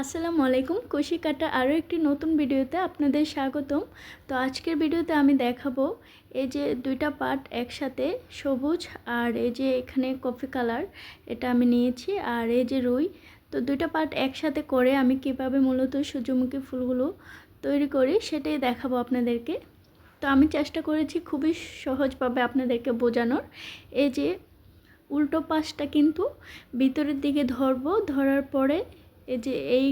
আসসালামু আলাইকুম। কুশি কাটা আরও একটি নতুন ভিডিওতে আপনাদের স্বাগতম। তো আজকের ভিডিওতে আমি দেখাবো এই যে দুইটা পার্ট একসাথে সবুজ আর এই যে এখানে কফি কালার, এটা আমি নিয়েছি আর এই যে রুই। তো দুইটা পার্ট একসাথে করে আমি কীভাবে মূলত সূর্যমুখী ফুলগুলো তৈরি করি সেটাই দেখাবো আপনাদেরকে। তো আমি চেষ্টা করেছি খুবই সহজভাবে আপনাদেরকে বোঝানোর। এই যে উল্টো পাশটা কিন্তু ভিতরের দিকে ধরবো, ধরার পরে এই যে এই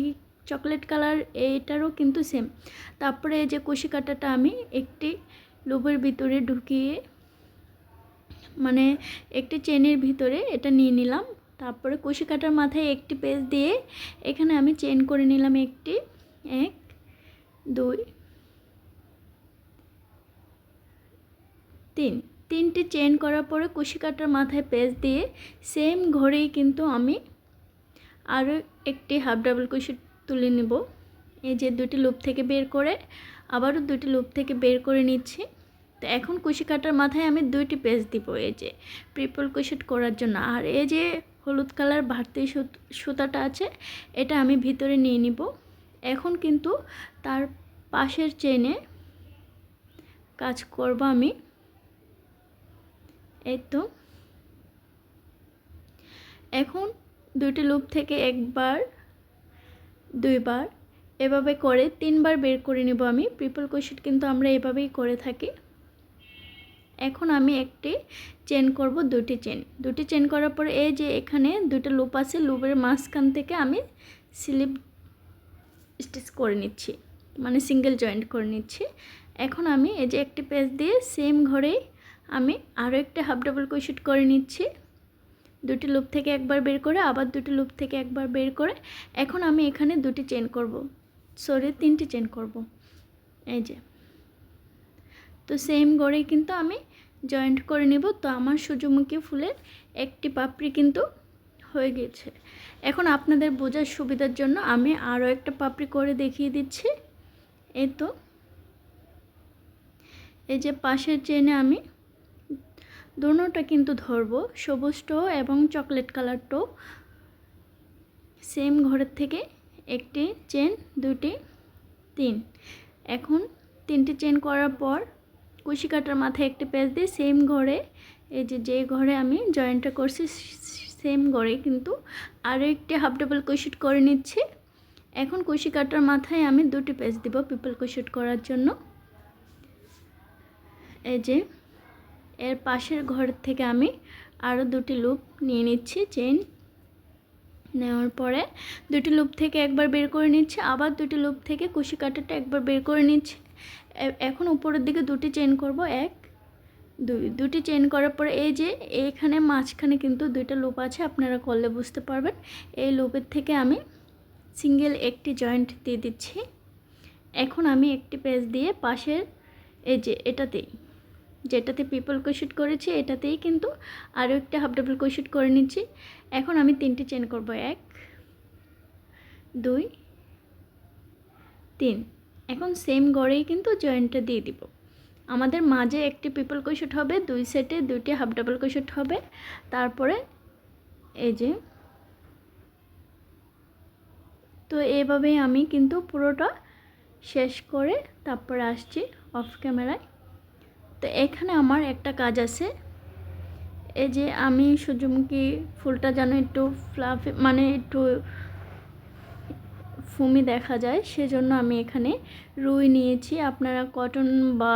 চকলেট কালার এইটারও কিন্তু সেম তারপরে এই যে কুশি কাটাটা আমি একটি লোবের ভিতরে ঢুকিয়ে মানে একটি চেনের ভিতরে এটা নিয়ে নিলাম। তারপরে কুশি কাটার মাথায় একটি পেজ দিয়ে এখানে আমি চেন করে নিলাম একটি, এক, দুই, তিন। তিনটি চেন করার পরে কুশি কাটার মাথায় পেজ দিয়ে সেম ঘরেই কিন্তু আমি আরও একটি হাফ ডাবল কুশি তুলে নেব। এই যে দুটি লুপ থেকে বের করে, আবারও দুটি লুপ থেকে বের করে নিচ্ছি। তো এখন কুশি কাটার মাথায় আমি দুইটি পেজ দিব, এই যে ট্রিপল কুশিট করার জন্য। আর এই যে হলুদ কালার ভারতী সুতাটা আছে, এটা আমি ভিতরে নিয়ে নিব। এখন কিন্তু তার পাশের চেনে কাজ করব আমি। এই তো। এখন দুইটি লুপ থেকে একবার, দুইবার, এভাবে করে তিনবার বের করে নেব আমি। ট্রিপল কোশিট কিন্তু আমরা এভাবেই করে থাকি। এখন আমি একটি চেন করব, দুটি চেন দুটি চেন করার পরে এই যে এখানে দুটো লুপ আছে, লুপের মাঝখান থেকে আমি স্লিপ স্টিচ করে নিচ্ছি মানে সিঙ্গেল জয়েন্ট করে নিচ্ছি। এখন আমি এই যে একটি পেজ দিয়ে সেম ঘরেই আমি আরও একটা হাফ ডাবল কোশিট করে নিচ্ছি। দুটি লুপ থেকে একবার বের করে, আবার দুটি লুপ থেকে একবার বের করে। এখন আমি এখানে দুটি চেন করব। সরি তিনটি চেন করব। এই যে। তো সেম গড়েই কিন্তু আমি জয়েন্ট করে নিব। তো আমার সূর্যমুখী ফুলের একটি পাপড়ি কিন্তু হয়ে গেছে। এখন আপনাদের বোঝার সুবিধার জন্য আমি আরও একটা পাপড়ি করে দেখিয়ে দিচ্ছি। এই তো। এই যে পাশের চেনে আমি দুটোটা কিন্তু ধরবো সবুজটো এবং চকলেট কালারটো সেম ঘরের থেকে একটি চেন, দুটি, তিন। এখন তিনটি চেন করার পর কুশি কাটার মাথায় একটি পেজ দিয়ে সেম ঘরে, এই যে যে ঘরে আমি জয়েন্টটা করছি, সেম ঘরে কিন্তু আরও একটি হাফ ডাবল কুশিট করে নিচ্ছি। এখন কুশি কাটার মাথায় আমি দুটি পেজ দিব পিপল কুশিট করার জন্য। এই যে এর পাশের ঘর থেকে আমি আরও দুটি লুপ নিয়ে নিচ্ছি চেন নেওয়ার পরে। দুটি লুপ থেকে একবার বের করে নিচ্ছি, আবার দুটি লুপ থেকে কুশি কাটাটা একবার বের করে নিচ্ছি। এখন উপরের দিকে দুটি চেন করব, এক, দুই, দুটি চেন করার পরে এই যে এইখানে মাঝখানে কিন্তু দুইটা লুপ আছে, আপনারা করলে বুঝতে পারবেন। এই লুপের থেকে আমি সিঙ্গেল একটি জয়েন্ট দিয়ে দিচ্ছি। এখন আমি একটি পেজ দিয়ে পাশের এই যে এটাতেই যেটাতে পিপল কোশিট করেছি, এটাতেই কিন্তু আরও একটা হাফ ডাবল কোশিট করে নিচ্ছি। এখন আমি তিনটি চেন করব, এক, দুই, তিন। এখন সেম গড়েই কিন্তু জয়েন্টটা দিয়ে দিব। আমাদের মাঝে একটি পিপল কোশিট হবে, দুই সেটে দুইটি হাফ ডাবল কোশিট হবে। তারপরে এই যে, তো এভাবেই আমি কিন্তু পুরোটা শেষ করে তারপরে আসছি অফ ক্যামেরায় তো এখানে আমার একটা কাজ আছে। এই যে আমি সূর্যমুখী ফুলটা যেন একটু ফ্লাফি মানে একটু ফুমি দেখা যায়, সেজন্য আমি এখানে রুই নিয়েছি। আপনারা কটন বা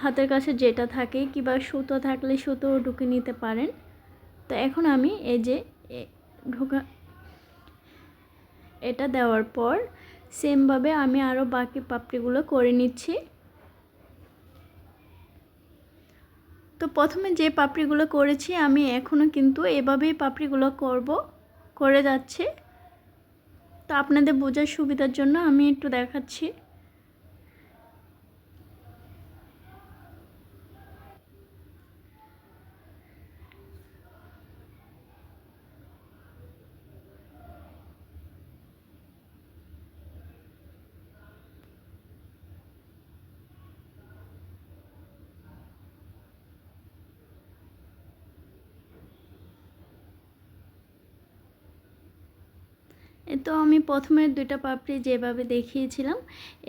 হাতের কাছে যেটা থাকে কিংবা সুতো থাকলে সুতো ঢুকে নিতে পারেন। তো এখন আমি এই যে ঢোকা এটা দেওয়ার পর সেমভাবে আমি আরও বাকি পাপড়িগুলো করে নিচ্ছি। প্রথমে যে পাপড়িগুলো করেছি, আমি এখনও কিন্তু এভাবেই পাপড়িগুলো করব, করে যাচ্ছে। তো আপনাদের বোঝার সুবিধার জন্য আমি একটু দেখাচ্ছি। তো আমি প্রথমে দুইটা পাপড়ি যেভাবে দেখিয়েছিলাম,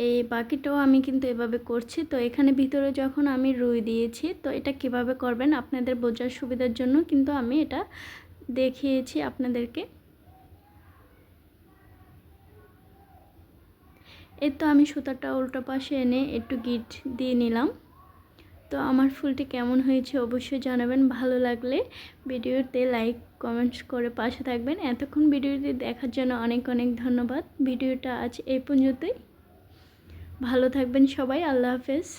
এই বাকিটাও আমি কিন্তু এভাবে করছি। তো এখানে ভিতরে যখন আমি রুই দিয়েছি, তো এটা কীভাবে করবেন আপনাদের বোঝার সুবিধার জন্য কিন্তু আমি এটা দেখিয়েছি আপনাদেরকে। এই তো আমি সুতাটা উল্টো পাশে এনে একটু গিট দিয়ে নিলাম। তো আমার ফুলটি কেমন হয়েছে অবশ্যই জানাবেন। ভালো লাগলে ভিডিওতে লাইক, কমেন্টস করে পাশে থাকবেন। এতক্ষণ ভিডিওটি দেখার জন্য অনেক অনেক ধন্যবাদ। ভিডিওটা আজ এই পর্যন্তই। ভালো থাকবেন সবাই। আল্লাহ হাফেজ।